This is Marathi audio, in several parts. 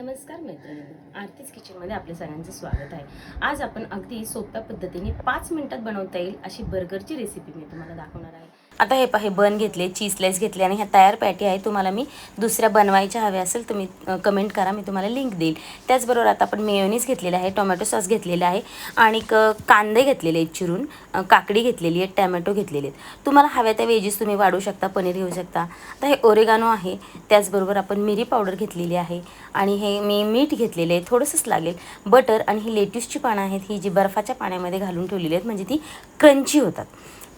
नमस्कार मैत्रिणी आरतीच किचनमध्ये आपल्या सगळ्यांचं स्वागत आहे. आज आपण अगदी सोप्या पद्धतीने पाच मिनिटात बनवता येईल अशी बर्गरची रेसिपी मी तुम्हाला दाखवणार आहे. आता हे पहा हे बन घेतले चीज स्लाइस घेतले आणि ह्या तयार पॅटी आहे तुम्हाला मी दुसऱ्या बनवायच्या हव्या असेल तुम्ही कमेंट करा मी तुम्हाला लिंक देईल. त्याचबरोबर आता आपण मेयोनीज घेतलेला आहे टोमॅटो सॉस घेतलेला आहे आणि क- कांदे घेतलेले आहेत चिरून काकडी घेतलेली आहे टॅमॅटो घेतलेले आहेत. तुम्हाला हव्या त्या वेजीस तुम्ही वाढू शकता पनीर घेऊ शकता. आता हे ओरेगानो आहे त्याचबरोबर आपण मिरी पावडर घेतलेली आहे आणि हे मी मीठ घेतलेले आहे थोडंसंच लागेल. बटर आणि ही लेट्यूसची पानं आहेत ही जी बर्फाच्या पाण्यामध्ये घालून ठेवलेली आहेत म्हणजे ती क्रंची होतात.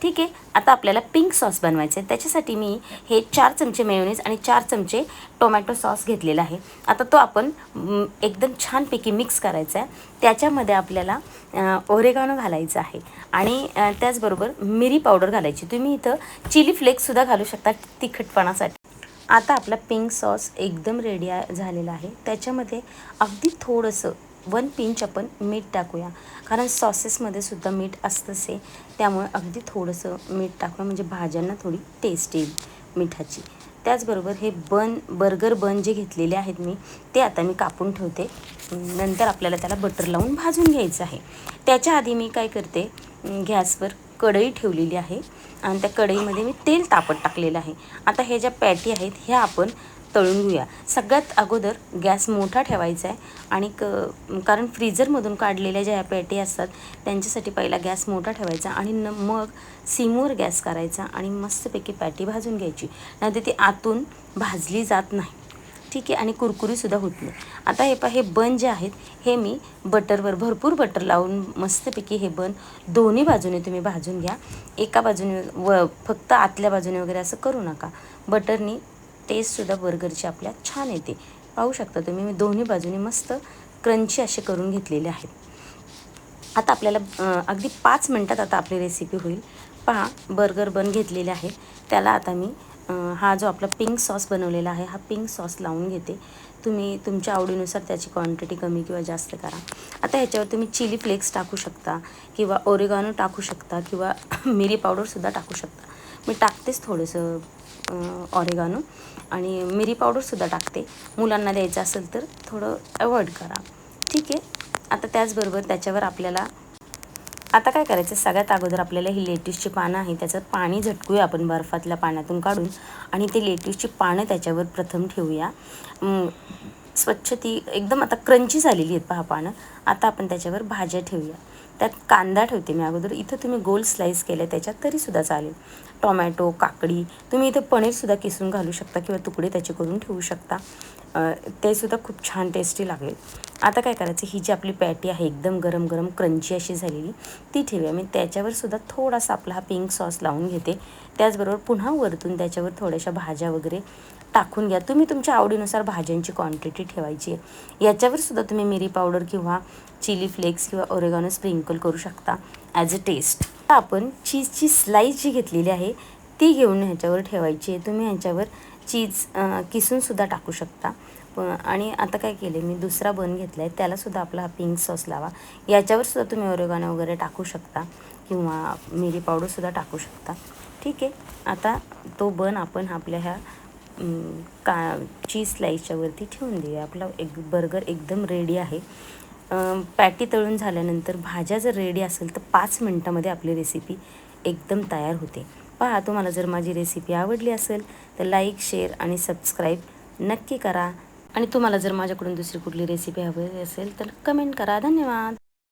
ठीक आहे. आता आपल्याला पिंक सॉस बनवायचं आहे त्याच्यासाठी मी हे चार चमचे मेयोनीज आणि चार चमचे टोमॅटो सॉस घेतलेला आहे. आता तो आपण एकदम छानपैकी मिक्स करायचा आहे. त्याच्यामध्ये आपल्याला अ, ओरेगानो घालायचं आहे. आणि त्याचबरोबर मिरी पावडर घालायची. तुम्ही इथं चिली फ्लेक्ससुद्धा घालू शकता तिखटपणासाठी. आता आपला पिंक सॉस एकदम रेडी आहे झालेला आहे. त्याच्यामध्ये अगदी थोडंसं वन पिंच आपण मीठ टाकूया. कारण सॉसेसमध्ये सुद्धा मीठ असतंच आहे त्यामुळे अगदी थोडंसं मीठ टाकूया म्हणजे भाज्यांना थोडी टेस्ट येईल मिठाची. त्याचबरोबर हे बन बर्गर बन जे घेतलेले आहेत मी ते आता मी कापून ठेवते. नंतर आपल्याला त्याला बटर लावून भाजून घ्यायचं आहे. त्याच्या आधी मी काय करते गॅसवर कढई ठेवलेली आहे. आणि त्या कढईमध्ये मी तेल तापत टाकलेलं आहे. आता हे ज्या पॅटी आहेत ह्या आपण तळून घेऊया सगळ्यात अगोदर गॅस मोठा ठेवायचा आहे आणि क कारण फ्रीजरमधून काढलेल्या ज्या पेटी पॅटी असतात त्यांच्यासाठी पहिला गॅस मोठा ठेवायचा आणि न मग सिमवर गॅस करायचा आणि मस्तपैकी पॅटी भाजून घ्यायची. नाहीतर ती आतून भाजली जात नाही. ठीक आहे? आणि कुरकुरीसुद्धा होत नाही. आता हे पा हे बन जे आहेत हे मी बटरवर भरपूर बटर लावून मस्तपैकी हे बन दोन्ही बाजूने तुम्ही भाजून घ्या. एका बाजूने व फक्त आतल्या बाजूने वगैरे असं करू नका. बटरनी टेस्टसुद्धा बर्गरची आपल्या छान येते. पाहू शकता तुम्ही मी दोन्ही बाजूने मस्त क्रंची असे करून घेतलेले आहेत. आता आपल्याला अगदी पाच मिनटात आता आपली रेसिपी होईल. पहा बर्गर बन घेतलेले आहे. त्याला आता मी हा जो आपला पिंक सॉस बनवलेला आहे हा पिंक सॉस लावून घेते. तुम्ही तुमच्या आवडीनुसार त्याची क्वांटिटी कमी किंवा जास्त करा. आता ह्याच्यावर तुम्ही चिली फ्लेक्स टाकू शकता किंवा ओरेगानो टाकू शकता किंवा मिरी पावडरसुद्धा टाकू शकता. टाकतेच थोडंसं ऑरेगानो आणि मिरी पावडरसुद्धा टाकते. मुलांना द्यायचं असेल तर थोडं अवॉइड करा. ठीक आहे? आता त्याचबरोबर त्याच्यावर आपल्याला आता काय करायचं? सगळ्यात अगोदर आपल्याला ही लेट्यूसची पानं आहे त्याचं पाणी झटकूया आपण बर्फातल्या पाण्यातून काढून. आणि ते लेट्यूसची पानं त्याच्यावर प्रथम ठेवूया. स्वच्छ ती एकदम आता क्रंची झालेली आहेत पहा पानं. आता आपण त्याच्यावर भाज्या ठेवूया. त्यात कांदा ठेवते मी अगोदर. इथं तुम्ही गोल स्लाईस केलं त्याच्यात तरीसुद्धा चालेल. टोमॅटो काकडी तुम्ही इथं पनीरसुद्धा किसून घालू शकता किंवा तुकडे त्याचे करून ठेवू शकता. तेसुद्धा ते सुद्धा खूप छान टेस्टी लागेल. आता काय करायचं? ही जी आपली पॅटी आहे एकदम गरम गरम क्रंची अशी झालेली ती ठेवूया. मी त्याच्यावर सुद्धा थोडासा आपला हा पिंक सॉस लावून घेते. त्याचबरोबर पुन्हा वरतून त्याच्यावर थोड्याशा भाज्या वगैरे टाकून घ्या. तुम्ही तुमच्या आवडीनुसार भाज्यांची क्वांटिटी ठेवायची आहे. याच्यावर सुद्धा तुम्ही मिरी पावडर किंवा चिली फ्लेक्स किंवा ओरेगानो स्प्रिंकल करू शकता ॲज अ टेस्ट आपण चीजची स्लाईस जी घेतलेली आहे ती घेऊन ह्याच्यावर ठेवायची आहे. तुम्ही ह्याच्यावर चीज किसूनसुद्धा टाकू शकता. आणि आता काय केले मी दुसरा बन घेतला आहे त्यालासुद्धा आपला हा पिंक सॉस लावा. याच्यावरसुद्धा तुम्ही ओरेगानो वगैरे टाकू शकता किंवा मिरी पावडरसुद्धा टाकू शकता. ठीक आहे? आता तो बन आपण आपल्या ह्या का चीज स्लाईसच्यावरती ठेवून देऊया. आपला एक बर्गर एकदम रेडी आहे. पॅटी तळून झाल्यानंतर भाज्या जर रेडी असेल तर पाच मिनटामध्ये आपली रेसिपी एकदम तयार होते. पहा तुम्हाला जर माझी रेसिपी आवडली असेल तर लाईक शेअर आणि सबस्क्राईब नक्की करा. आणि तुम्हाला जर माझ्याकडून दुसरी कुठली रेसिपी हवी असेल तर कमेंट करा. धन्यवाद.